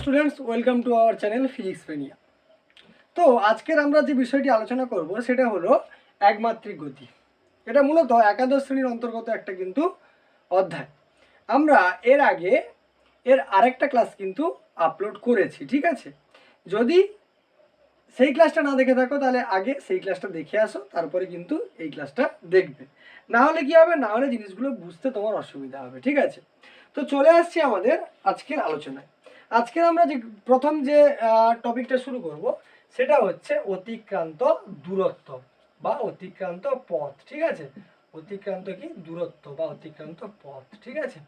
Students welcome to our channel physics Peña তো আজকের আমরা যে বিষয়টি আলোচনা করব, সেটা হলো একমাত্রিক গতি। এটা মূলত একাদশ শ্রেণির অন্তর্গত একটা কিন্তু অধ্যায়। আমরা এর আগে এর আরেকটা ক্লাস কিন্তু আপলোড করেছি, ঠিক আছে? যদি সেই ক্লাসটা না দেখে থাকো, তাহলে আগে সেই ক্লাসটা দেখে আসো, তারপরে কিন্তু এই ক্লাসটা দেখবে। না হলে কি হবে? না হলে জিনিসগুলো বুঝতে তোমার অসুবিধা হবে, ঠিক আছে? তো চলে আসছি আমাদের আজকের আলোচনায়। আজকের আমরা যে প্রথম যে টপিকটা শুরু করব, সেটা হচ্ছে অতিক্রান্ত দূরত্ব বা অতিক্রান্ত পথ, ঠিক আছে? অতিক্রান্ত কি? দূরত্ব বা অতিক্রান্ত পথ, ঠিক আছে?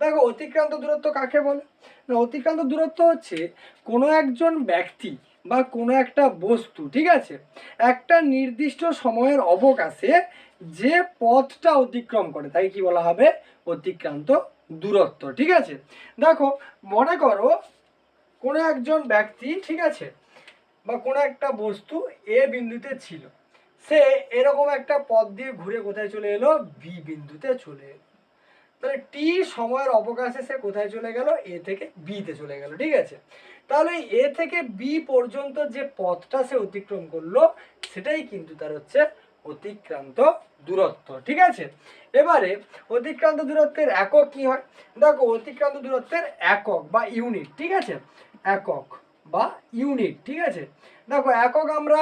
দেখো, অতিক্রান্ত দূরত্ব কাকে বলে? না, অতিক্রান্ত দূরত্ব হচ্ছে কোনো একজন ব্যক্তি বা কোনো একটা বস্তু, ঠিক আছে? একটা নির্দিষ্ট সময়ের অবকাশে যে পথটা অতিক্রম করে তাই কি বলা হবে? অতিক্রান্ত দূরত্ব, ঠিক আছে? দেখো, মনে করো কোনো একজন ব্যক্তি, ঠিক আছে, বা কোনো একটা বস্তু এ বিন্দুতে ছিল। সে এরকম একটা পথ দিয়ে ঘুরে কোথায় চলে এলো? বি বিন্দুতে চলে এলো। তাহলে টি সময়ের অবকাশে সে কোথায় চলে গেল? এ থেকে বিতে চলে গেল, ঠিক আছে? তাহলে এ থেকে বি পর্যন্ত যে পথটা সে অতিক্রম করল, সেটাই কিন্তু তার হচ্ছে অতিক্রান্ত দূরত্ব, ঠিক আছে? এবারে অতিক্রান্ত দূরত্বের একক কি হয়? দেখো, অতিক্রান্ত দূরত্বের একক বা ইউনিট ঠিক আছে? একক বা ইউনিট ঠিক আছে? দেখো, একক আমরা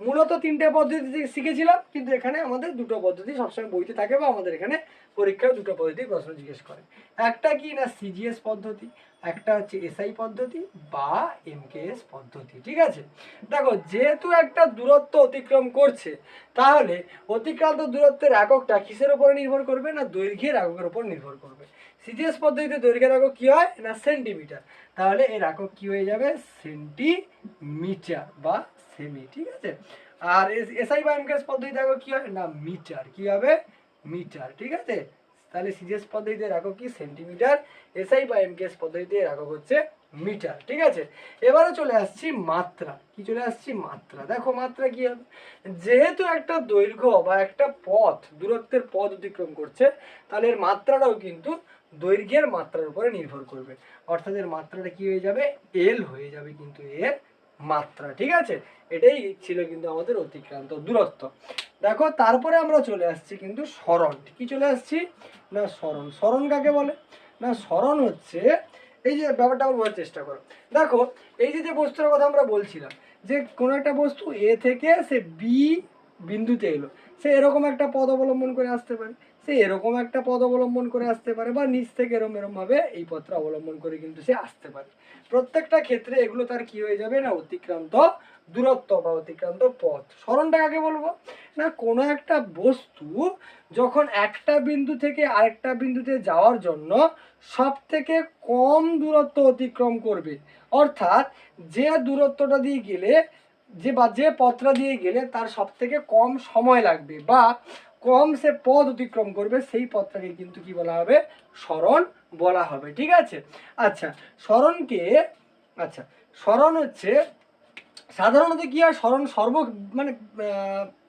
মূলত তিনটে পদ্ধতি শিখেছিলাম, কিন্তু এখানে আমাদের দুটো পদ্ধতি সবসময় বইতে থাকে বা আমাদের এখানে পরীক্ষায় দুটো পদ্ধতি প্রশ্ন জিজ্ঞেস করে। একটা কি না সিজিএস পদ্ধতি একটা হচ্ছে এসআই পদ্ধতি বা এমকেএস পদ্ধতি, ঠিক আছে? দেখো, যেহেতু একটা দূরত্ব অতিক্রম করছে, তাহলে অতিক্রান্ত দূরত্বের এককটা কিসের উপরে নির্ভর করবে না দৈর্ঘ্যের এককের উপর নির্ভর করবে? সিজিএস পদ্ধতিতে দৈর্ঘ্যের একক কী হয় না সেন্টিমিটার? তাহলে এর একক কী হয়ে যাবে? সেন্টিমিটার বা সেমি, ঠিক আছে? আর এসআই বা এমকেএস পদ্ধতিতে একক কী হয় না মিটার, কী হবে? মিটার, ঠিক আছে? তাহলে সিজিএস পদ্ধতিতে একক কি? সেন্টিমিটার, এসআই বা এমকেএস পদ্ধতিতে একক হচ্ছে মিটার, ঠিক আছে? এবারে চলে আসছি মাত্রা। কি চলে আসছি? মাত্রা। দেখো মাত্রা কি হবে? যেহেতু একটা দৈর্ঘ্য বা একটা পথ দূরত্বের পথ অতিক্রম করছে, তাহলে এর মাত্রাটাও কিন্তু দৈর্ঘ্যের মাত্রার উপরে নির্ভর করবে। অর্থাৎ এর মাত্রাটা কি হয়ে যাবে? এল হয়ে যাবে কিন্তু এর মাত্রা, ঠিক আছে? এটাই ছিল কিন্তু আমাদের অতিক্রান্ত দূরত্ব। দেখো, তারপরে আমরা চলে আসছি কিন্তু স্মরণ। কি চলে আসছি? না, স্মরণ। স্মরণ কাকে বলে? না, স্মরণ হচ্ছে, এই যে ব্যাপারটা আমরা বোঝার চেষ্টা করো। দেখো, এই যে যে বস্তুর কথা আমরা বলছিলাম, যে কোনো একটা বস্তু এ থেকে সে বি বিন্দুতে এলো। সে এরকম একটা পদ অবলম্বন করে আসতে পারে। সে এরকম একটা পদ অবলম্বন করে আসতে পারে বা নিচ থেকে এরম, এরমভাবে এই পথটা অবলম্বন করে কিন্তু সে আসতে পারে। প্রত্যেকটা ক্ষেত্রে এগুলো তার কি হয়ে যাবে না? অতিক্রান্ত দূরত্ব বা অতিক্রান্ত পথ। স্মরণটা কাকে বলব। না, কোনো একটা বস্তু যখন একটা বিন্দু থেকে আরেকটা বিন্দুতে যাওয়ার জন্য সব থেকে কম দূরত্ব অতিক্রম করবে, অর্থাৎ যে দূরত্বটা দিয়ে গেলে, যে বা যে পথটা দিয়ে গেলে তার সব থেকে কম সময় লাগবে বা কম সে পথ অতিক্রম করবে, সেই পথটাকে কিন্তু কি বলা হবে? স্মরণ বলা হবে, ঠিক আছে? আচ্ছা স্মরণকে আচ্ছা স্মরণ হচ্ছে, সাধারণত কি হয়? স্মরণ সর্ব মানে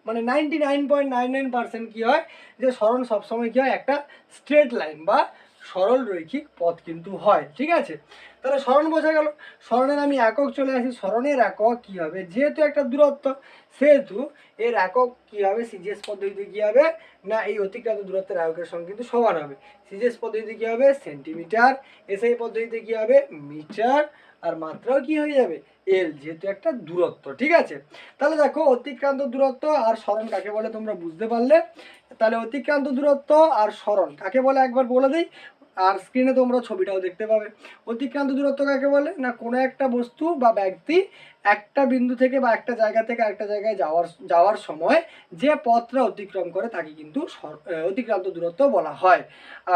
মানে ninety nine point nine nine percent কী হয়? যে স্মরণ সবসময় কী হয়? একটা স্ট্রেট লাইন বা সরল রৈখিক পথ কিন্তু হয়, ঠিক আছে? তাহলে স্মরণ বোঝা গেল। স্মরণের আমি একক চলে আসি। স্মরণের একক কী হবে? যেহেতু একটা দূরত্ব সেহেতু এর একক কী হবে? সিজিএস পদ্ধতিতে কী হবে? না, এই অতিক্রান্ত দূরত্বের এককের সঙ্গে কিন্তু সমান হবে। সিজিএস পদ্ধতিতে কী হবে? সেন্টিমিটার। এসআই পদ্ধতিতে কী হবে? মিটার। আর মাত্রাও কি হয়ে যাবে? এল যেহেতু একটা দূরত্ব, ঠিক আছে? তাহলে দেখো, অতিক্রান্ত দূরত্ব আর স্মরণ কাকে বলে তোমরা বুঝতে পারলে? তাহলে অতিক্রান্ত দূরত্ব আর স্মরণ কাকে বলে? একবার বলে দিই। আর স্ক্রিনে তোমরা ছবিটাও দেখতে পাবে। অতিক্রান্ত দূরত্ব কাকে বলে? না, কোনো একটা বস্তু বা ব্যক্তি একটা বিন্দু থেকে বা একটা জায়গা থেকে আরেকটা জায়গায় যাওয়ার যাওয়ার সময় যে পথটা অতিক্রম করে তাকে কিন্তু অতিক্রান্ত দূরত্ব বলা হয়।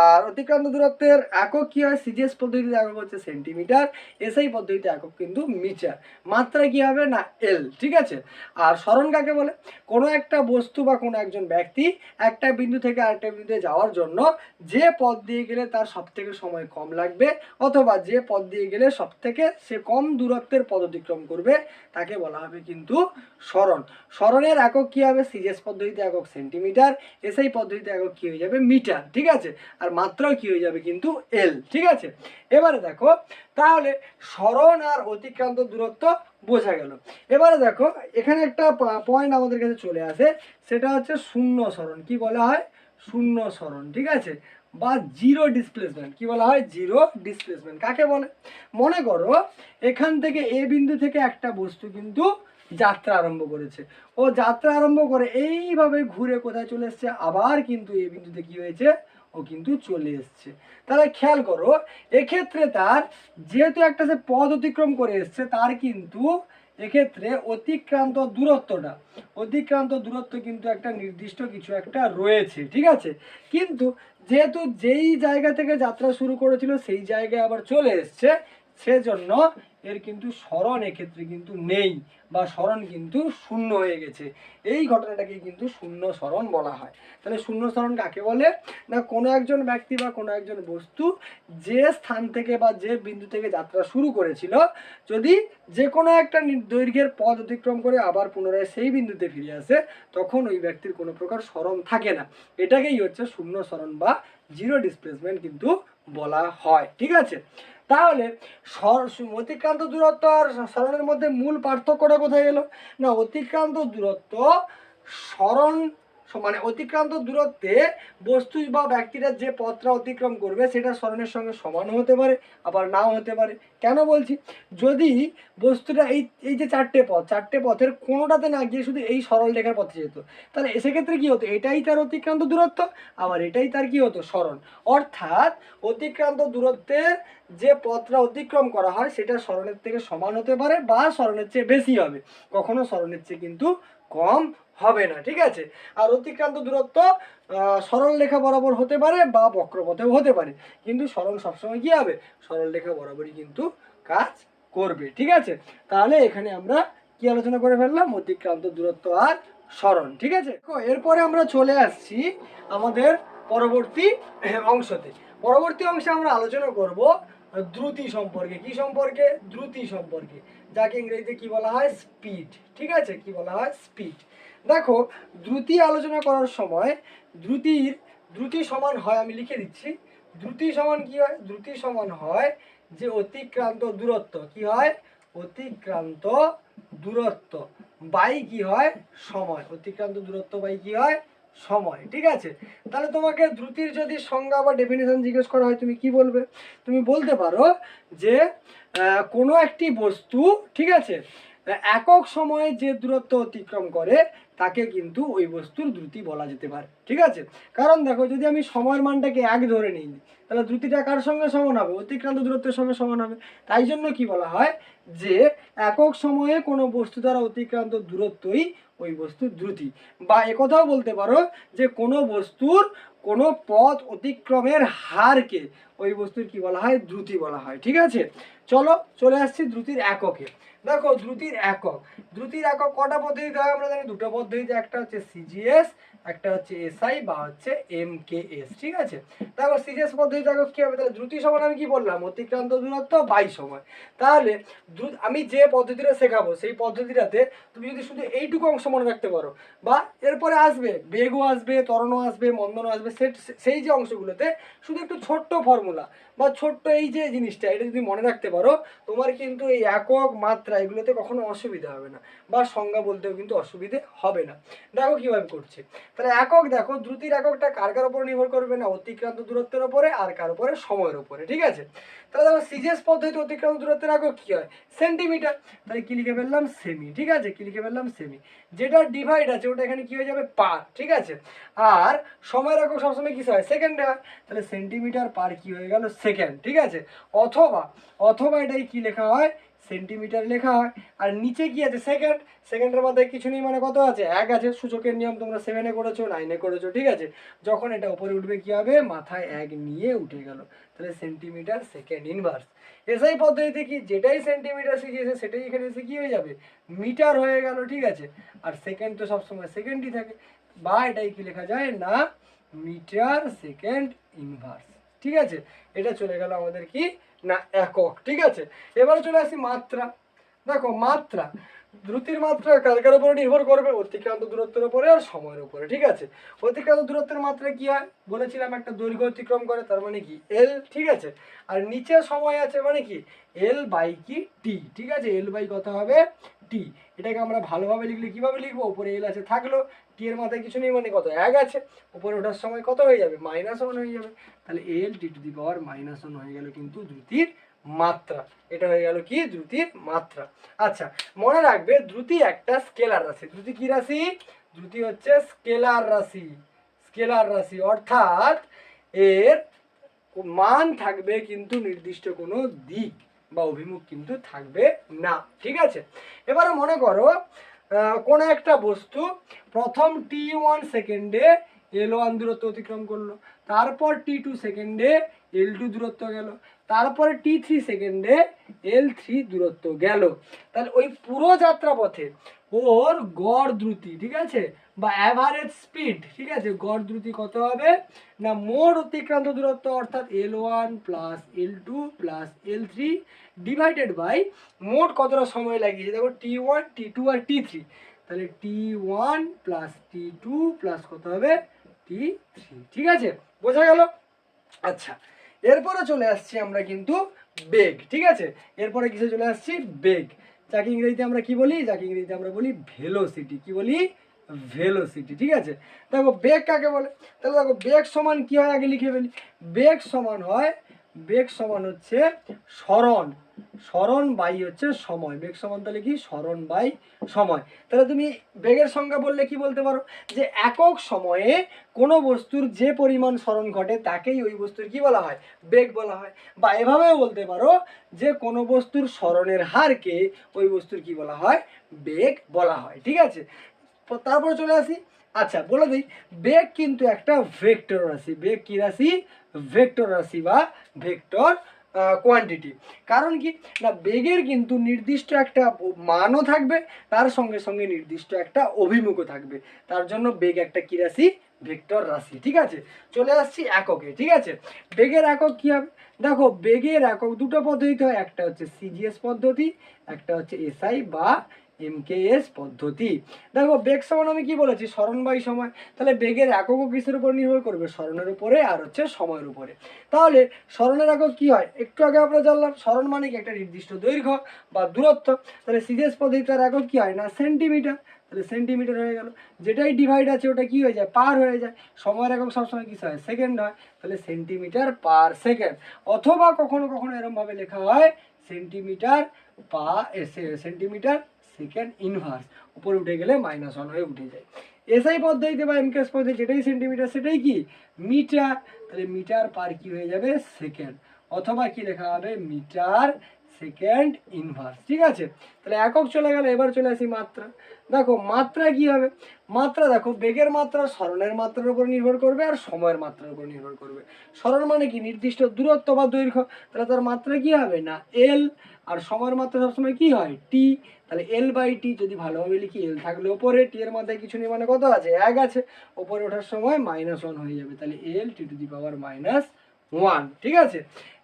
আর অতিক্রান্ত দূরত্বের একক কী হয়? সিজিএস পদ্ধতিতে একক হচ্ছে সেন্টিমিটার এসআই পদ্ধতিতে একক কিন্তু মিটার। মাত্রা কী হবে? না এল ঠিক আছে? আর স্মরণ কাকে বলে? কোনো একটা বস্তু বা কোনো একজন ব্যক্তি একটা বিন্দু থেকে আরেকটা বিন্দুতে যাওয়ার জন্য যে পথ দিয়ে গেলে তার সব থেকে সময় কম লাগবে, অথবা যে পথ দিয়ে গেলে সব থেকে সে কম দূরত্বের পদ অতিক্রম করবে তাকে বলা হবে কিন্তু স্মরণ। স্মরণের একক কি হবে? সিজিএস পদ্ধতিতে একক সেন্টিমিটার, এসআই পদ্ধতিতে একক কী হয়ে যাবে? মিটার, ঠিক আছে? আর মাত্রাও কি হয়ে যাবে কিন্তু এল ঠিক আছে? এবারে দেখো, তাহলে স্মরণ আর অতিক্রান্ত দূরত্ব বোঝা গেল। এবারে দেখো, এখানে একটা পয়েন্ট আমাদের কাছে চলে আসে, সেটা হচ্ছে শূন্য স্মরণ। কি বলা হয়? শূন্য স্মরণ, ঠিক আছে? বা জিরো ডিসপ্লেসমেন্ট কি বলা হয়? জিরো ডিসপ্লেসমেন্ট কাকে বলে? মনে করো, এখান থেকে এ বিন্দু থেকে একটা বস্তু কিন্তু যাত্রা আরম্ভ করেছে। ও যাত্রা আরম্ভ করে এইভাবে ঘুরে কোথায় চলে এসছে? আবার কিন্তু এ বিন্দুতে কি হয়েছে? ও কিন্তু চলে এসছে। তাহলে খেয়াল করো, এক্ষেত্রে তার যেহেতু একটা সে পথ অতিক্রম করে এসছে, তার কিন্তু এক্ষেত্রে অতিক্রান্ত দূরত্বটা, অতিক্রান্ত দূরত্ব কিন্তু একটা নির্দিষ্ট কিছু একটা রয়েছে, ঠিক আছে? কিন্তু যেহেতু যেই জায়গা থেকে যাত্রা শুরু করেছিল, সেই জায়গায় আবার চলে এসছে, সেজন্য এর কিন্তু স্মরণ এক্ষেত্রে কিন্তু নেই বা স্মরণ কিন্তু শূন্য হয়ে গেছে। এই ঘটনাটাকে কিন্তু শূন্য স্মরণ বলা হয়। তাহলে শূন্য স্মরণ কাকে বলে? না, কোনো একজন ব্যক্তি বা কোনো একজন বস্তু যে স্থান থেকে বা যে বিন্দু থেকে যাত্রা শুরু করেছিল, যদি যে কোনো একটা দৈর্ঘ্যের পথ অতিক্রম করে আবার পুনরায় সেই বিন্দুতে ফিরে আসে, তখন ওই ব্যক্তির কোনো প্রকার স্মরণ থাকে না। এটাকেই হচ্ছে শূন্য স্মরণ বা জিরো ডিসপ্লেসমেন্ট কিন্তু বলা হয়। ঠিক আছে? তাহলে অতিক্রান্ত দূরত্ব আর স্মরণের মধ্যে মূল পার্থক্যটা কোথায় গেল না, অতিক্রান্ত দূরত্ব, স্মরণ স- মানে অতিক্রান্ত দূরত্বে বস্তু বা ব্যক্তিরা যে পথটা অতিক্রম করবে, সেটা স্মরণের সঙ্গে সমান হতে পারে, আবার নাও হতে পারে। কেন বলছি? যদি বস্তুটা এই এই যে চারটে পথ, চারটে পথের কোনোটাতে না গিয়ে শুধু এই সরল রেখার পথে যেত, তাহলে সেক্ষেত্রে কী হতো? এটাই তার অতিক্রান্ত দূরত্ব, আবার এটাই তার কি হতো? স্মরণ। অর্থাৎ অতিক্রান্ত দূরত্বের যে পথটা অতিক্রম করা হয়, সেটা স্মরণের থেকে সমান হতে পারে বা স্মরণের চেয়ে বেশি হবে। কখনো স্মরণের চেয়ে কিন্তু কম হবে না, ঠিক আছে? আর অতিক্রান্ত দূরত্ব সরল রেখা বরাবর হতে পারে বা বক্রপথেও হতে পারে। কিন্তু সরল সবসময় কি হবে? সরল রেখা বরাবরই কিন্তু কাজ করবে, ঠিক আছে? তাহলে এখানে আমরা কি আলোচনা করে ফেললাম? অতিক্রান্ত দূরত্ব আর স্মরণ ঠিক আছে? এরপরে আমরা চলে আসছি আমাদের পরবর্তী অংশতে। পরবর্তী অংশে আমরা আলোচনা করব দ্রুতি সম্পর্কে। কি সম্পর্কে? দ্রুতি সম্পর্কে, যাকে ইংরেজিতে কি বলা হয়? স্পিড, ঠিক আছে? কি বলা হয়? স্পিড। দেখো, দ্রুতি আলোচনা করার সময় দ্রুতির, দ্রুতি সমান হয়, আমি লিখে দিচ্ছি। দ্রুতি সমান কি হয়? দ্রুতি সমান হয় যে অতিক্রান্ত দূরত্ব। কি হয়? অতিক্রান্ত দূরত্ব। বাই কি হয়? সময়। অতিক্রান্ত দূরত্ব বাই কি হয়? সময়। ঠিক আছে? তাহলে তোমাকে দ্রুতির যদি সংজ্ঞা বা ডেফিনেশন জিজ্ঞেস করা হয়, তুমি কি বলবে? তুমি বলতে পারো যে কোনো একটি বস্তু, ঠিক আছে? একক সময়ে যে দূরত্ব অতিক্রম করে তাকে কিন্তু ওই বস্তুর দ্রুতি বলা যেতে পারে, ঠিক আছে? কারণ দেখো, যদি আমি সময়ের মানটাকে এক ধরে নিই, তাহলে দ্রুতিটা কার সঙ্গে সমান হবে? অতিক্রান্ত দূরত্বের সঙ্গে সমান হবে। তাই জন্য কি বলা হয় যে, একক সময়ে কোনো বস্তু দ্বারা অতিক্রান্ত দূরত্বই ওই বস্তুর দ্রুতি। বা একথাও বলতে পারো যে, কোনো বস্তুর কোনো পথ অতিক্রমের হারকে ওই বস্তুর কি বলা হয়? দ্রুতি বলা হয়, ঠিক আছে? চলো, চলে আসছি দ্রুতির এককে। দেখো দ্রুতির একক। দ্রুতির একক কটা পদ্ধতিতে হয় আমরা জানি? দুটো পদ্ধতিতে, একটা হচ্ছে সিজিএস একটা হচ্ছে এসআই বা হচ্ছে এম কে এস ঠিক আছে? দেখো সিজিএস পদ্ধতি দেখো কি হবে? তাহলে দ্রুতি সমান আমি কি বললাম? অতিক্রান্ত দূরত্ব বাই সময়। তাহলে আমি যে পদ্ধতিটা শেখাবো, সেই পদ্ধতিটাতে তুমি যদি শুধু এইটুকু অংশ মনে রাখতে পারো, বা এরপরে আসবে, বেগও আসবে তরণও আসবে, মন্দনও আসবে সেই যে অংশগুলোতে শুধু একটু ছোট্ট ফর্মুলা বা ছোট্ট এই যে জিনিসটা, এটা যদি মনে রাখতে পারো, তোমার কিন্তু এই একক মাত্রা এগুলোতে কখনো অসুবিধা হবে না বা সংজ্ঞা বলতেও কিন্তু অসুবিধে হবে না। দেখো কীভাবে করছে। তাহলে একক দেখো, দ্রুতির এককটা কার কার উপর নির্ভর করবে না? অতিক্রান্ত দূরত্বের উপরে আর কার উপরে? সময়ের উপরে, ঠিক আছে? তাহলে দেখো সিজিএস পদ্ধতিতে অতিক্রান্ত দূরত্বের একক কি হয়? সেন্টিমিটার। তাহলে কি লিখে ফেললাম? সেমি, ঠিক আছে? কি লিখে ফেললাম? সেমি। যেটা ডিভাইড আছে, ওটা এখানে কি হয়ে যাবে? পার, ঠিক আছে? আর সময়ের একক সবসময় কি হয়? সেকেন্ডে হয়। তাহলে সেন্টিমিটার পার কি হয়ে গেল? সেকেন্ড, ঠিক আছে? অথবা অথবা এটাই কি লেখা হয়? সেন্টিমিটার লেখা হয়। আর নিচে কি আছে? সেকেন্ড সেকেন্ডের মধ্যে কিছু নেই মানে কত আছে? এক আছে। সূচকের নিয়ম তোমরা সেভেনে করেছ নাইনে করেছ, ঠিক আছে? যখন এটা উপরে উঠবে কি হবে? মাথায় এক নিয়ে উঠে গেল। তাহলে সেন্টিমিটার সেকেন্ড ইনভার্স এসআই পদ্ধতিতে কি যেটাই সেন্টিমিটার শিখিয়েছে, সেটাই এখানে এসে কি হয়ে যাবে? মিটার হয়ে গেল, ঠিক আছে? আর সেকেন্ড তো সবসময় সেকেন্ডই থাকে। বা এটাই কি লেখা যায়? না, মিটার সেকেন্ড ইনভার্স ঠিক আছে? এটা চলে গেল আমাদের কি? না, একক, ঠিক আছে? এবারে চলে আসি মাত্রা। দেখো, মাত্রা, দ্রুতির মাত্রা কালকার কার উপরে নির্ভর করবে অতিক্রান্ত দূরত্বের উপরে আর সময়ের উপরে, ঠিক আছে? অতিক্রান্ত দূরত্বের মাত্রা কি হয়? বলেছিলাম একটা দৈর্ঘ্য অতিক্রম করে, তার মানে কি? এল ঠিক আছে? আর নিচে সময় আছে মানে কি? এল বাই কি? টি ঠিক আছে? এল বাই কথা হবে? টি এটাকে আমরা ভালোভাবে লিখলে কীভাবে লিখব? উপরে এল আছে, থাকল। টি এর মাথায় কিছু নেই মানে কত? এক আছে। উপরে ওঠার সময় কত হয়ে যাবে? মাইনাস ওয়ান হয়ে যাবে। তাহলে L T to the power minus one হয়ে গেল কিন্তু দ্রুতির মাত্রা। এটা হয়ে গেল কি? দ্রুতির মাত্রা। আচ্ছা মনে রাখবে দ্রুতি একটা স্কেলার রাশি। দ্রুতি কি রাশি? দ্রুতি হচ্ছে স্কেলার রাশি। স্কেলার রাশি। অর্থাৎ এর মান থাকবে কিন্তু নির্দিষ্ট কোনো দিক। বা অভিমুখ কিন্তু থাকবে না, ঠিক আছে? এবারে মনে করো কোন একটা বস্তু প্রথম টি ওয়ান সেকেন্ডে এল ওয়ান দূরত্ব অতিক্রম করল, তারপর টি টু সেকেন্ডে এল টু দূরত্ব গেল তারপরে টি থ্রি সেকেন্ডে এল থ্রি দূরত্ব গেল। তাহলে ওই পুরো যাত্রা পথে ওর গড় দ্রুতি, ঠিক আছে? বা অ্যাভারেজ স্পিড ঠিক আছে? গড় দ্রুতি কত হবে? না, মোট অতিক্রান্ত দূরত্ব অর্থাৎ L one plus L two plus L three divided by মোট কতটা সময় লাগিয়েছে? দেখো টি ওয়ান টি টু আর টি থ্রি তাহলে T one plus T two plus কত হবে? টি থ্রি ঠিক আছে? বোঝা গেল? আচ্ছা। এরপরে চলে আসছি আমরা কিন্তু বেগ, ঠিক আছে? এরপরে কিসে চলে আসছি? বেগ। যাকে, ইংরেজিতে আমরা কি বলি? যাকে, ইংরেজিতে আমরা বলি ভেলোসিটি কি বলি? ভেলোসিটি ঠিক আছে? দেখো, বেগ কাকে বলে? তাহলে দেখো, বেগ সমান কি হয়? আগে লিখে ফেলি। বেগ সমান হয়, বেগ সমান হচ্ছে স্মরণ স্মরণ বাই হচ্ছে সময়। বেগ সমান তাহলে কি? স্মরণ বাই সময়। তাহলে তুমি বেগের সংজ্ঞা বললে কি বলতে পারো? যে একক সময়ে কোনো বস্তুর যে পরিমাণ স্মরণ ঘটে তাকেই ওই বস্তুর কি বলা হয়? বেগ বলা হয়। বা এভাবেও বলতে পারো যে কোনো বস্তুর স্মরণের হারকে ওই বস্তুর কি বলা হয়? বেগ বলা হয়। ঠিক আছে? তারপরে চলে আসি। আচ্ছা বলে দিই, বেগ কিন্তু একটা ভেক্টর রাশি। বেগ কি রাশি? ভেক্টর রাশি বা ভেক্টর কোয়ান্টিটি কারণ কি? না, বেগের কিন্তু নির্দিষ্ট একটা মানও থাকবে, তার সঙ্গে সঙ্গে নির্দিষ্ট একটা অভিমুখও থাকবে। তার জন্য বেগ একটা কী রাশি? ভেক্টর রাশি, ঠিক আছে? চলে আসছি এককে, ঠিক আছে? বেগের একক কী হবে? দেখো, বেগের একক দুটো পদ্ধতি হয়, একটা হচ্ছে সিজিএস পদ্ধতি, একটা হচ্ছে এসআই বা এমকেএস পদ্ধতি। দেখো, বেগ সমান আমি কি বলেছি? স্মরণ বাই সময়। তাহলে বেগের এককও কিসের উপর নির্ভর করবে? স্মরণের উপরে আর হচ্ছে সময়ের উপরে। তাহলে স্মরণের একক কি হয়? একটু আগে আমরা জানলাম, স্মরণ মানে কি? একটা নির্দিষ্ট দৈর্ঘ্য বা দূরত্ব। তাহলে সিজিএস পদ্ধতিটার একক কি হয়? না, সেন্টিমিটার। তাহলে সেন্টিমিটার হয়ে গেল। যেটাই ডিভাইড আছে, ওটা কি হয়ে যায়? পার হয়ে যায়। সময়ের একক সবসময় কি হয়? সেকেন্ড হয়। তাহলে সেন্টিমিটার পার সেকেন্ড অথবা কখনো কখনো এরমভাবে লেখা হয়, সেন্টিমিটার পা সেন্টিমিটার সেকেন্ড ইনভার্স উপরে উঠে গেলে মাইনাস ওয়ান হয়ে উঠে যায়। এসআই পদ্ধতিতে বা এমকেএস পদ্ধতি যেটাই সেন্টিমিটার সেটাই কি? মিটার। তাহলে মিটার পার কি হয়ে যাবে? সেকেন্ড অথবা কি লেখা হবে? মিটার সেকেন্ড ইনভার্স ঠিক আছে? তাহলে একক চলে গেল, এবার চলে আসি মাত্রা। দেখো, মাত্রা কি হবে? মাত্রা দেখো, বেগের মাত্রা স্মরণের মাত্রার উপর নির্ভর করবে আর সময়ের মাত্রার উপর নির্ভর করবে। স্মরণ মানে কি? নির্দিষ্ট দূরত্ব বা দৈর্ঘ্য। তাহলে তার মাত্রা কি হবে? না এল আর সময়ের মাত্রা সবসময় কি হয়? টি তাহলে এল বাই টি যদি ভালোভাবে লিখি এল থাকলে ওপরে টি এর মাথায় কিছু নেই মানে কত আছে? এক আছে। ওপরে ওঠার সময় মাইনাস ওয়ান হয়ে যাবে। তাহলে L T to the power minus one ঠিক আছে?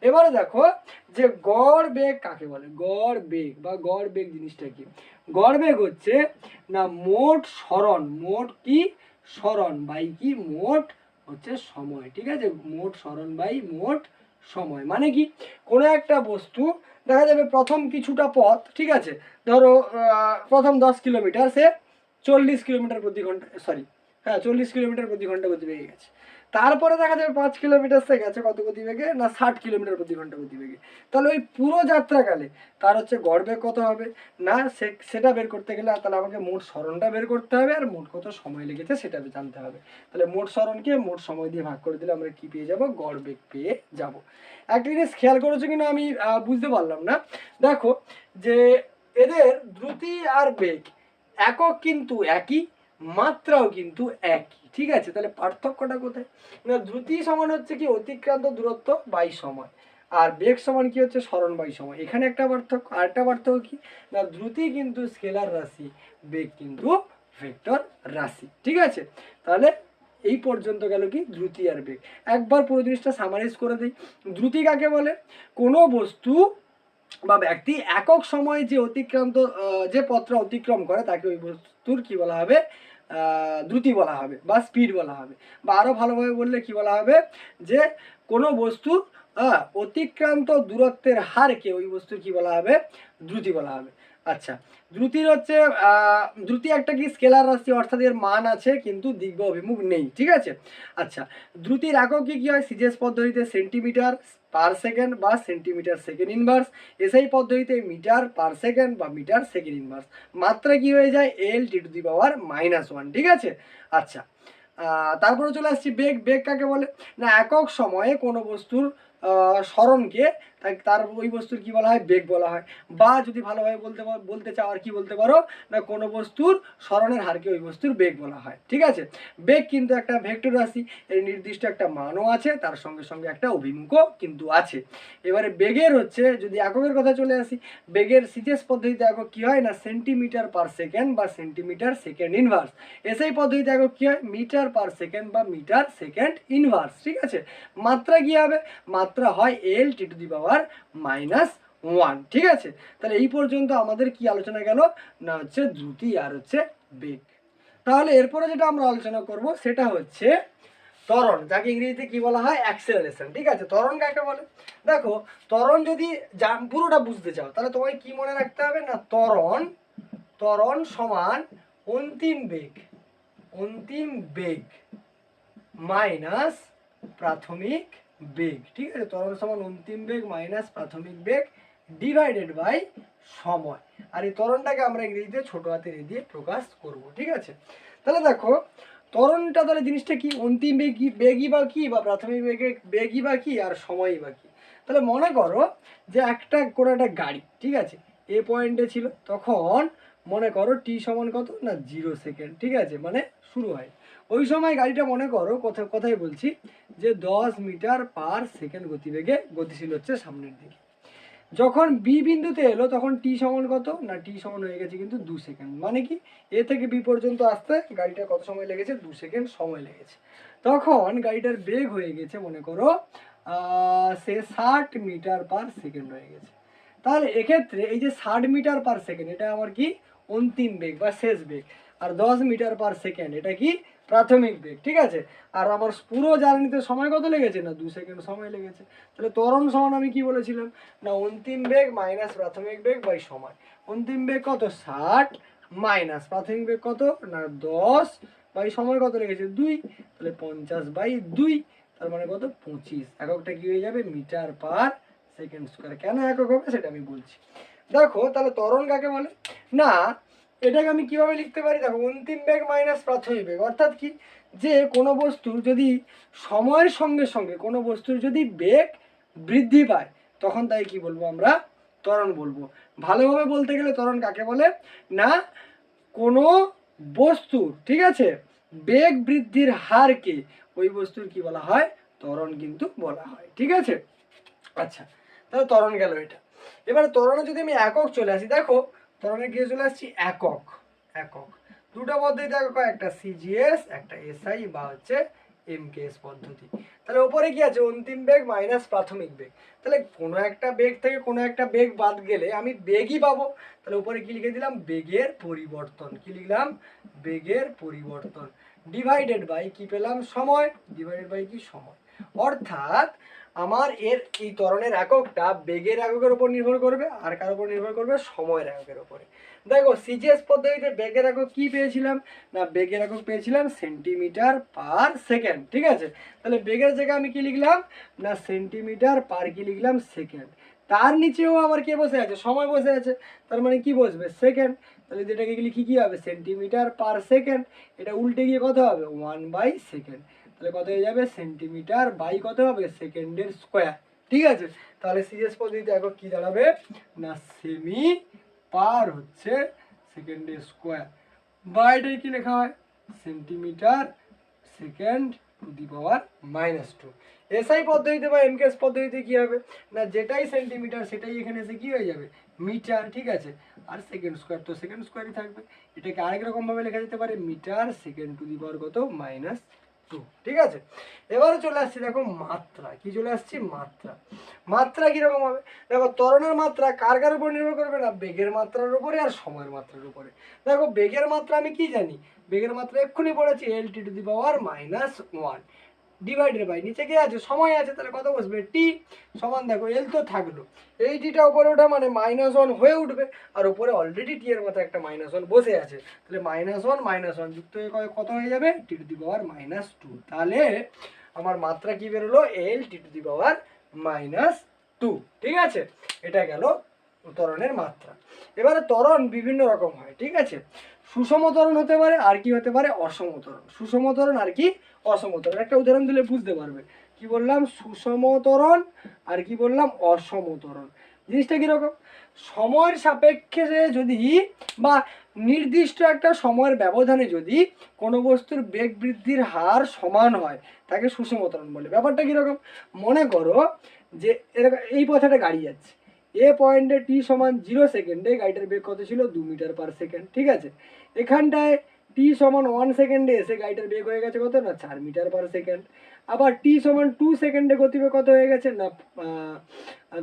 এবারে দেখো যে গড় বেগ কাকে বলে? গড় বেগ বা গড় বেগ জিনিসটা কি? গড় বেগ হচ্ছে না, মোট স্মরণ মোট কি? স্মরণ বাই কি? মোট হচ্ছে সময়, ঠিক আছে? মোট স্মরণ বাই মোট সময়। মানে কি? কোনো একটা বস্তু দেখা যাবে প্রথম কিছুটা পথ, ঠিক আছে? ধরো প্রথম দশ কিলোমিটার, সে চল্লিশ কিলোমিটার প্রতি ঘণ্টা সরি হ্যাঁ চল্লিশ কিলোমিটার প্রতি ঘণ্টা গতিবেগে গেছে। তারপরে দেখা যাবে পাঁচ কিলোমিটার সে গেছে কত গতিবেগে? না ষাট কিলোমিটার প্রতি ঘণ্টা গতিবেগে। তাহলে ওই পুরো যাত্রাকালে তার হচ্ছে গড় বেগ কত হবে? না, সে, সেটা বের করতে গেলে তাহলে আমাকে মোট স্মরণটা বের করতে হবে আর মোট কত সময় লেগেছে সেটা জানতে হবে। তাহলে মোট স্মরণকে মোট সময় দিয়ে ভাগ করে দিলে আমরা কি পেয়ে যাব? গড় বেগ পেয়ে যাব। একটা জিনিস খেয়াল করেছ কিনা আমি বুঝতে পারলাম না। দেখো, যে এদের দ্রুতি আর বেগ একক কিন্তু একই, মাত্রাও কিন্তু একই। ঠিক আছে, তাহলে পার্থক্যটা কোথায়? না দ্রুতি সমান হচ্ছে কি অতিক্রান্ত দূরত্ব বাই সময়, আর বেগ সমান কি হচ্ছে স্মরণ বাই সময়। এখানে একটা পার্থক্য, আর একটা পার্থক্য কি? না দ্রুতি কিন্তু স্কেলার রাশি, বেগ কিন্তু ভেক্টর রাশি, ঠিক আছে? তাহলে এই পর্যন্ত গেল কি? দ্রুতি আর বেগ। একবার পুরো জিনিসটা সামারাইজ করে দিই। দ্রুতি কাকে বলে? কোনো বস্তু বা ব্যক্তি একক সময়ে যে অতিক্রান্ত যে পত্র অতিক্রম করে, তাকে ওই বস্তুর কি বলা হবে? দ্রুতি বলা হবে বা স্পিড বলা হবে বা আরও ভালোভাবে বললে কি বলা হবে? যে কোনো বস্তুর অতিক্রান্ত দূরত্বের হারকে ওই বস্তুর কি বলা হবে? দ্রুতি বলা হবে। আচ্ছা দ্রুতির হচ্ছে দ্রুতি একটা কি স্কেলার রাশি, অর্থাৎ এর মান আছে, কিন্তু দিগ্ব অভিমুখ নেই, ঠিক আছে? আচ্ছা দ্রুতির একক কি কি হয়? সিজেস পদ্ধতিতে সেন্টিমিটার পার সেকেন্ড বা সেন্টিমিটার সেকেন্ড ইনভার্স এসআই পদ্ধতিতে মিটার পার সেকেন্ড বা মিটার সেকেন্ড ইনভার্স মাত্রা কি হয়ে যায়? L T to the power minus one ঠিক আছে? আচ্ছা তারপরে চলে আসছি বেগ। বেগ কাকে বলে? না, একক সময়ে কোনো বস্তুর স্মরণকে তার ওই বস্তুর কি বলা হয়? বেগ বলা হয়। বা যদি ভালোভাবে বলতে বলতে চাও আর কি বলতে পারো, না কোনো বস্তুর স্মরণের হারকে ওই বস্তুর বেগ বলা হয়। ঠিক আছে? বেগ কিন্তু একটা ভেক্টর রাশি, এর নির্দিষ্ট একটা মানও আছে, তার সঙ্গে সঙ্গে একটা অভিমুখও কিন্তু আছে। এবারে বেগের হচ্ছে, যদি এককের কথা চলে আসি, বেগের সিজেস পদ্ধতিতে একক কী হয় না, সেন্টিমিটার পার সেকেন্ড বা সেন্টিমিটার সেকেন্ড ইনভার্স। এসআই পদ্ধতিতে একক কী হয়? মিটার পার সেকেন্ড বা মিটার সেকেন্ড ইনভার্স। ঠিক আছে? মাত্রা কী হবে? মাত্রা হয় L T to the power minus one ঠিক আছে? তাহলে এই পর্যন্ত আমাদের কি আলোচনা গেল? না হচ্ছে দ্রুতি, আর হচ্ছে বেগ। তাহলে এরপরে যেটা আমরা আলোচনা করব, সেটা হচ্ছে ত্বরণ। যাকে ইংরেজিতে কি বলা হয়? অ্যাক্সেলারেশন ঠিক আছে? ত্বরণ কাকে বলে? দেখো, ত্বরণ যদি পুরোটা বুঝতে চাও, তাহলে তোমায় কি মনে রাখতে হবে? না, ত্বরণ ত্বরণ সমান অন্তিম বেগ অন্তিম বেগ মাইনাস প্রাথমিক বেগ, ঠিক আছে? ত্বরণ সমান অন্তিম বেগ মাইনাস প্রাথমিক বেগ ডিভাইডেড বাই সময়। আর এই তরণটাকে আমরা ইংরেজিতে ছোট হাতের এ দিয়ে প্রকাশ করব, ঠিক আছে? তাহলে দেখো তরণটা তাহলে জিনিসটা কি? অন্তিম বেগ বেগই বা কি? বা প্রাথমিক বেগে বেগই বা কি? আর সময়ই বা কি? তাহলে মনে করো যে একটা কোনো একটা গাড়ি, ঠিক আছে? এ পয়েন্টে ছিল, তখন মনে করো টি সমান কত না জিরো সেকেন্ড ঠিক আছে? মানে শুরু হয়। ওই সময় গাড়িটা মনে করো কোথায় কোথায় বলছি, যে দশ মিটার পার সেকেন্ড গতিবেগে গতিশীল হচ্ছে সামনের দিকে। যখন বি বিন্দুতে এলো, তখন টি সমান কত না টি সমান হয়ে গেছে কিন্তু দু সেকেন্ড মানে কি? এ থেকে বি পর্যন্ত আসতে গাড়িটা কত সময় লেগেছে? দু সেকেন্ড সময় লেগেছে। তখন গাড়িটার বেগ হয়ে গেছে, মনে করো সে ষাট মিটার পার সেকেন্ড হয়ে গেছে। তাহলে এক্ষেত্রে এই যে ষাট মিটার পার সেকেন্ড এটা আমার কি? অন্তিম বেগ বা শেষ বেগ। আর দশ মিটার পার সেকেন্ড এটা কি? প্রাথমিক বেগ, ঠিক আছে? আর আমার পুরো জার্নিতে সময় কত লেগেছে? না, দু সেকেন্ড সময় লেগেছে। তাহলে ত্বরণ সমান আমি কি বলেছিলাম? না, অন্তিম বেগ মাইনাস প্রাথমিক বেগ বাই সময়। অন্তিম বেগ কত? ষাট মাইনাস প্রাথমিক বেগ কত? না, দশ বাই সময় কত লেগেছে? দুই। তাহলে পঞ্চাশ বাই দুই, তার মানে কত? পঁচিশ। এককটা কি হয়ে যাবে? মিটার পার সেকেন্ড স্কোয়ার কেন একক হবে সেটা আমি বলছি। দেখো, তাহলে ত্বরণ কাকে বলে? না, এটাকে আমি কীভাবে লিখতে পারি? দেখো, অন্তিম বেগ মাইনাস প্রাথমিক বেগ। অর্থাৎ কি? যে কোনো বস্তুর যদি সময়ের সঙ্গে সঙ্গে কোনো বস্তুর যদি বেগ বৃদ্ধি পায়, তখন তাই কি বলব আমরা? ত্বরণ বলব। ভালোভাবে বলতে গেলে ত্বরণ কাকে বলে? না, কোনো বস্তুর, ঠিক আছে? বেগ বৃদ্ধির হারকে ওই বস্তুর কি বলা হয়? ত্বরণ কিন্তু বলা হয়, ঠিক আছে? আচ্ছা তাহলে ত্বরণ গেল এটা। এবার ত্বরণে যদি আমি একক চলে আসি, দেখো, ত্বরণে গিয়ে চলে আসছি একক একক। দুটো পদ্ধতি দেখো, একটা সিজিএস একটা এসআই বা হচ্ছে এমকেএস পদ্ধতি। তাহলে ওপরে কি আছে? অন্তিম বেগ মাইনাস প্রাথমিক বেগ। তাহলে কোনো একটা বেগ থেকে কোনো একটা বেগ বাদ গেলে আমি বেগই পাবো। তাহলে উপরে কি লিখে দিলাম? বেগের পরিবর্তন। কি লিখলাম? বেগের পরিবর্তন। ডিভাইডেড বাই কি পেলাম? সময়। ডিভাইডেড বাই কি? সময়। অর্থাৎ আমার এর এই ত্বরণের এককটা বেগের এককের উপর নির্ভর করবে আর কার উপর নির্ভর করবে? সময়ের এককের উপরে। দেখো সিজিএস পদ্ধতিতে বেগের একক কি পেয়েছিলাম? না, বেগের একক পেয়েছিলাম সেন্টিমিটার পার সেকেন্ড, ঠিক আছে? তাহলে বেগের জায়গায় আমি কি লিখলাম? না, সেন্টিমিটার পার কি লিখলাম? সেকেন্ড। তার নিচেও আমার কে বসে আছে? সময় বসে আছে। তার মানে কি বসবে? সেকেন্ড। তাহলে যেটাকে লিখি কি হবে? Centimetre per second. এটা উল্টে গিয়ে কত হবে? One by second. তাহলে কত হয়ে যাবে? সেন্টিমিটার বাই কত হবে? সেকেন্ডের স্কোয়ার। ঠিক আছে? তাহলে সিএস পদ্ধতিতে এখন কি দাঁড়াবে? না সেমি পার হচ্ছে সেকেন্ডের স্কোয়ার। বা এটাই কি লেখা হয়? Centimetre second to the power minus two. SI পদ্ধতিতে বা এমকেএস পদ্ধতিতে কি হবে? না, যেটাই সেন্টিমিটার, সেটাই এখানে এসে কি হয়ে যাবে? মিটার, ঠিক আছে? আর সেকেন্ড স্কোয়ার, তো সেকেন্ড স্কোয়ারই থাকবে। এটাকে আরেক রকমভাবে লেখা যেতে পারে, metre second to the power কত? মাইনাস টু ঠিক আছে? এবারে চলে আসছি, দেখো মাত্রা। কি চলে আসছি? মাত্রা। মাত্রা কীরকম হবে? দেখো তরণের মাত্রা কার কার উপর নির্ভর করবে না? বেগের মাত্রার উপরে আর সময়ের মাত্রার উপরে। দেখো, বেগের মাত্রা আমি কি জানি? বেগের মাত্রা এক্ষুনি পড়েছি L T to the power minus one divided by নিচে কি আছে, সময় আছে, তাহলে কত বসবে? টি সমান দেখো এল তো থাকল। এই টিটা উপরে ওঠা মানে মাইনাস ওয়ান হয়ে উঠবে, আর উপরে অলরেডি টি এর মাথায় একটা মাইনাস ওয়ান বসে আছে। তাহলে মাইনাস ওয়ান মাইনাস ওয়ান যুক্ত হয়ে কত হয়ে যাবে? T to the power minus two তাহলে আমার মাত্রা কি বেরোলো? L T to the power minus two ঠিক আছে? এটা গেল ত্বরণের মাত্রা। এবারে ত্বরণ বিভিন্ন রকম হয়, ঠিক আছে? সুষম ত্বরণ হতে পারে আর কি হতে পারে অসম ত্বরণ সুষম ত্বরণ আর কি অসম ত্বরণ একটা উদাহরণ দিলে বুঝতে পারবে। কি বললাম? সুষম ত্বরণ আর কি বললাম? অসম ত্বরণ জিনিসটা কীরকম সময়ের সাপেক্ষে যদি বা নির্দিষ্ট একটা সময়ের ব্যবধানে যদি কোনো বস্তুর বেগ বৃদ্ধির হার সমান হয়, তাকে সুষম ত্বরণ বলে। ব্যাপারটা কীরকম মনে করো যে এরকম এই পথে একটা গাড়ি যাচ্ছে। এ পয়েন্টে টি সমান জিরো সেকেন্ডে গাড়িটার বেগ কত ছিল? দু মিটার পার সেকেন্ড ঠিক আছে? এখানটায় টি সমান ওয়ান সেকেন্ডে এসে গাড়িটার বেগ হয়ে গেছে কত? না, চার মিটার পার সেকেন্ড আবার টি সমান টু সেকেন্ডে গতিবেগ কত হয়ে গেছে? না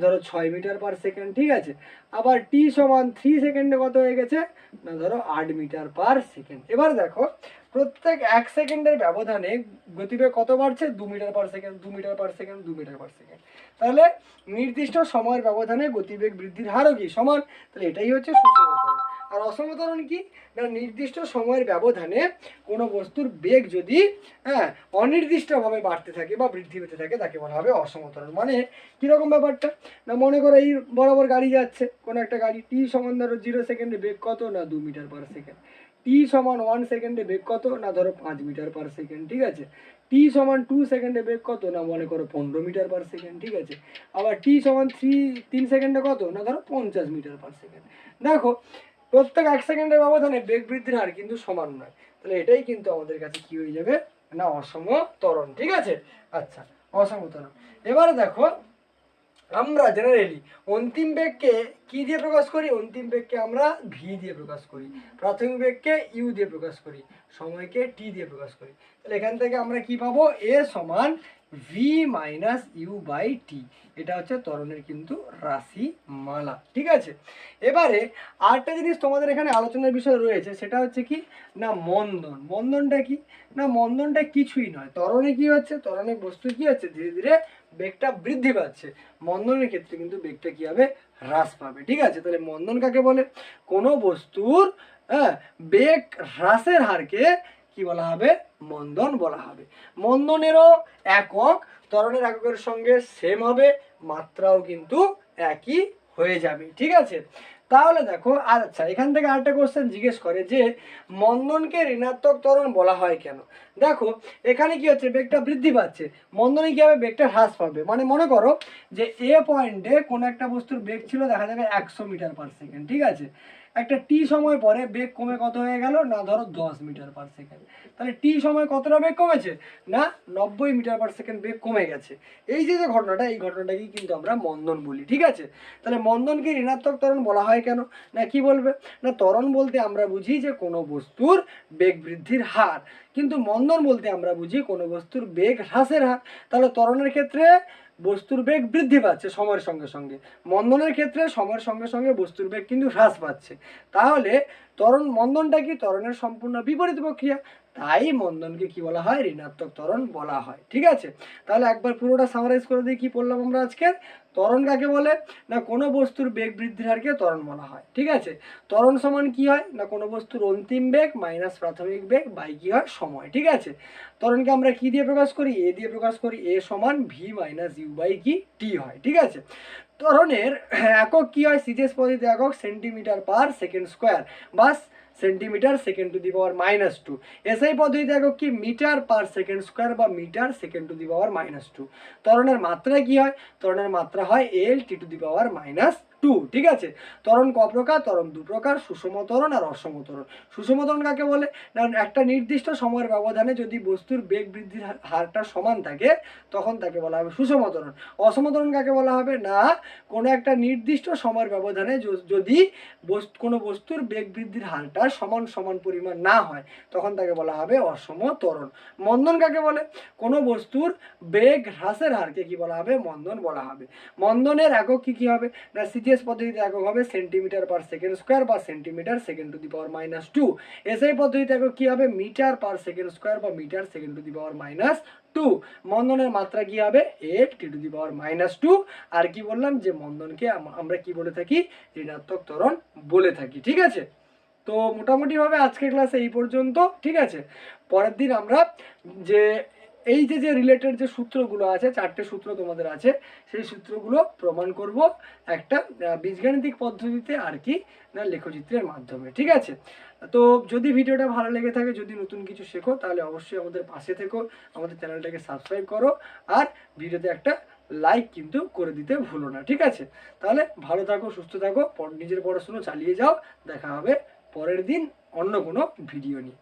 ধরো ছয় মিটার পার সেকেন্ড ঠিক আছে? আবার টি সমান থ্রি সেকেন্ডে কত হয়ে গেছে? না, ধরো আট মিটার পার সেকেন্ড এবার দেখো প্রত্যেক এক সেকেন্ডের ব্যবধানে গতিবেগ কত বাড়ছে? দু মিটার পার সেকেন্ড দু মিটার পার সেকেন্ড দু মিটার পার সেকেন্ড তাহলে নির্দিষ্ট সময়ের ব্যবধানে গতিবেগ বৃদ্ধির হারও কি? সমান? তাহলে এটাই হচ্ছে সুষমতরণ আর অসমতরণ কি? না, নির্দিষ্ট সময়ের ব্যবধানে কোনো বস্তুর বেগ যদি হ্যাঁ অনির্দিষ্টভাবে বাড়তে থাকে বা বৃদ্ধি পেতে থাকে, তাকে বলা হবে অসমতরণ মানে কীরকম ব্যাপারটা? না, মনে করো এই বরাবর গাড়ি যাচ্ছে, কোনো একটা গাড়ি টি সমান ধরো জিরো সেকেন্ডে বেগ কত? না, দু মিটার পার সেকেন্ড টি সমান ওয়ান সেকেন্ডে বেগ কত? না ধরো পাঁচ মিটার পার সেকেন্ড ঠিক আছে? টি সমান টু সেকেন্ডে বেগ কত? না মনে করো পনেরো মিটার পার সেকেন্ড ঠিক আছে? আবার টি সমান থ্রি তিন সেকেন্ডে কত? না ধরো পঞ্চাশ মিটার পার সেকেন্ড দেখো, প্রত্যেক এক সেকেন্ডের ব্যবধানে বেগ বৃদ্ধির হার কিন্তু সমান নয়। তাহলে এটাই কিন্তু আমাদের কাছে কি হয়ে যাবে? না অসম ত্বরণ, ঠিক আছে? আচ্ছা অসম ত্বরণ। এবারে দেখো আমরা জেনারেলি অন্তিম বেগকে কি দিয়ে প্রকাশ করি? অন্তিম বেগকে আমরা ভি দিয়ে প্রকাশ করি। প্রাথমিক বেগকে ইউ দিয়ে প্রকাশ করি। সময়কে টি দিয়ে প্রকাশ করি। তাহলে এখান থেকে আমরা কি পাবো? এ সমান V minus U by T এটা হচ্ছে ত্বরণের কিন্তু রাশি মালা ঠিক আছে? এবারে আরেকটা জিনিস তোমাদের এখানে আলোচনার বিষয় রয়েছে, সেটা হচ্ছে কি? না, মন্দন। মন্দনটা কি? না, মন্দনটা কিছুই নয়। ত্বরণে কি হচ্ছে? ত্বরণে বস্তু কি হচ্ছে? ধীরে ধীরে বেগটা বৃদ্ধি পাচ্ছে। মন্দনের ক্ষেত্রে কিন্তু বেগটা কি হবে? হ্রাস পাবে, ঠিক আছে? তাহলে মন্দন কাকে বলে? কোনো বস্তুর হ্যাঁ বেগ হ্রাসের হারকে কি বলা হবে? মন্দন বলা হবে। মন্দনেরও একক, ত্বরণের এককের সঙ্গে সেম হবে, মাত্রাও কিন্তু একই হয়ে যাবে, ঠিক আছে? তাহলে দেখো আর আচ্ছা এখান থেকে আরেকটা কোশ্চেন জিজ্ঞেস করে যে, মন্দনকে ঋণাত্মক ত্বরণ বলা হয় কেন? দেখো, এখানে কি হচ্ছে বেগটা বৃদ্ধি পাচ্ছে। মন্দনে কি হবে? বেগটা হ্রাস পাবে। মানে মনে করো যে এ পয়েন্টে কোনো একটা বস্তুর বেগ ছিল, দেখা যাবে একশো মিটার পার সেকেন্ড ঠিক আছে? একটা টি সময় পরে বেগ কমে কত হয়ে গেল? না ধরো দশ মিটার পার সেকেন্ড তাহলে টি সময় কতটা বেগ কমেছে? না নব্বই মিটার পার সেকেন্ড বেগ কমে গেছে। এই যে যে ঘটনাটা, এই ঘটনাটাকেই কিন্তু আমরা মন্দন বলি, ঠিক আছে? তাহলে মন্দনকে ঋণাত্মক ত্বরণ বলা হয় কেন? না কি বলবে? না ত্বরণ বলতে আমরা বুঝি যে কোনো বস্তুর বেগ বৃদ্ধির হার। কিন্তু মন্দন বলতে আমরা বুঝি কোনো বস্তুর বেগ হ্রাসের হার। তাহলে ত্বরণের ক্ষেত্রে বস্তুর বেগ বৃদ্ধি পাচ্ছে সময়ের সঙ্গে সঙ্গে। মন্দনের ক্ষেত্রে সময়ের সঙ্গে সঙ্গে বস্তুর বেগ কিন্তু হ্রাস পাচ্ছে। তাহলে ত্বরণ, মন্দনটা কি? ত্বরণের সম্পূর্ণ বিপরীত প্রক্রিয়া। তাই মন্দনকে কি বলা হয়? ঋণাত্মক ত্বরণ বলা হয়। ঠিক আছে? তাহলে একবার পুরোটা সামারাইজ করে দিয়ে কি পড়লাম আমরা আজকে। ত্বরণ কাকে বলে? না, কোনো বস্তুর বেগ বৃদ্ধির হারকে ত্বরণ বলা হয়। ঠিক আছে? ত্বরণ সমান কি হয়? না, কোনো বস্তুর অন্তিম বেগ মাইনাস প্রাথমিক বেগ বাই কি হয়? সময়। ঠিক আছে? ত্বরণকে আমরা কি দিয়ে প্রকাশ করি? এ দিয়ে প্রকাশ করি। এ সমান ভি মাইনাস ইউ বাই কি? টি হয়। ঠিক আছে? ত্বরণের একক কি হয়? সিজিএস পদ্ধতিতে একক centimetre per second square bus centimetre second to the power minus two. SI পদ্ধতিতে একক কি? মিটার পার সেকেন্ড স্কোয়ার বা metre second to the power minus two. ত্বরণের মাত্রা কি হয়? ত্বরণের মাত্রা হয় L T to the power minus two ঠিক আছে? ত্বরণ ক প্রকার? ত্বরণ দু প্রকার, সুষম ত্বরণ আর অসম ত্বরণ। সুষম ত্বরণ কাকে বলে? না, একটা নির্দিষ্ট সময়ের ব্যবধানে যদি বস্তুর বেগ বৃদ্ধির হারটা সমান থাকে, তখন তাকে বলা হবে সুষম ত্বরণ। অসম ত্বরণ কাকে বলা হবে? না, কোনো একটা নির্দিষ্ট সময়ের ব্যবধানে যদি কোনো বস্তুর বেগ বৃদ্ধির হারটা সমান সমান পরিমাণ না হয়, তখন তাকে বলা হবে অসম ত্বরণ। মন্দন কাকে বলে? কোনো বস্তুর বেগ হ্রাসের হারকে কি বলা হবে? মন্দন বলা হবে। মন্দনের একক কি কি হবে? না সিজিএস পদ্ধতিতে একক হবে সেন্টিমিটার পার সেকেন্ড স্কোয়ার বা centimetre second to the power minus two SI পদ্ধতিতে একক কী হবে? মিটার পার সেকেন্ড স্কোয়ার বা metre second to the power minus two মন্দনের মাত্রা কী হবে? Eight T to the power minus two আর কি বললাম যে মন্দনকে আমরা কি বলে থাকি? ঋণাত্মক ত্বরণ বলে থাকি, ঠিক আছে? তো মোটামুটিভাবে আজকের ক্লাসে এই পর্যন্ত, ঠিক আছে? পরের দিন আমরা যে এই যে যে রিলেটেড যে সূত্রগুলো আছে, চারটে সূত্র তোমাদের আছে, সেই সূত্রগুলো প্রমাণ করব একটা বীজগাণিতিক পদ্ধতিতে আর কি, না, লেখচিত্রের মাধ্যমে, ঠিক আছে? তো যদি ভিডিওটা ভালো লেগে থাকে, যদি নতুন কিছু শেখো, তাহলে অবশ্যই আমাদের পাশে থেকো, আমাদের চ্যানেলটাকে সাবস্ক্রাইব করো, আর ভিডিওতে একটা লাইক কিন্তু করে দিতে ভুলো না, ঠিক আছে? তাহলে ভালো থাকো, সুস্থ থাকো নিজের পড়াশুনো চালিয়ে যাও, দেখা হবে পরের দিন অন্য কোনো ভিডিও নিয়ে।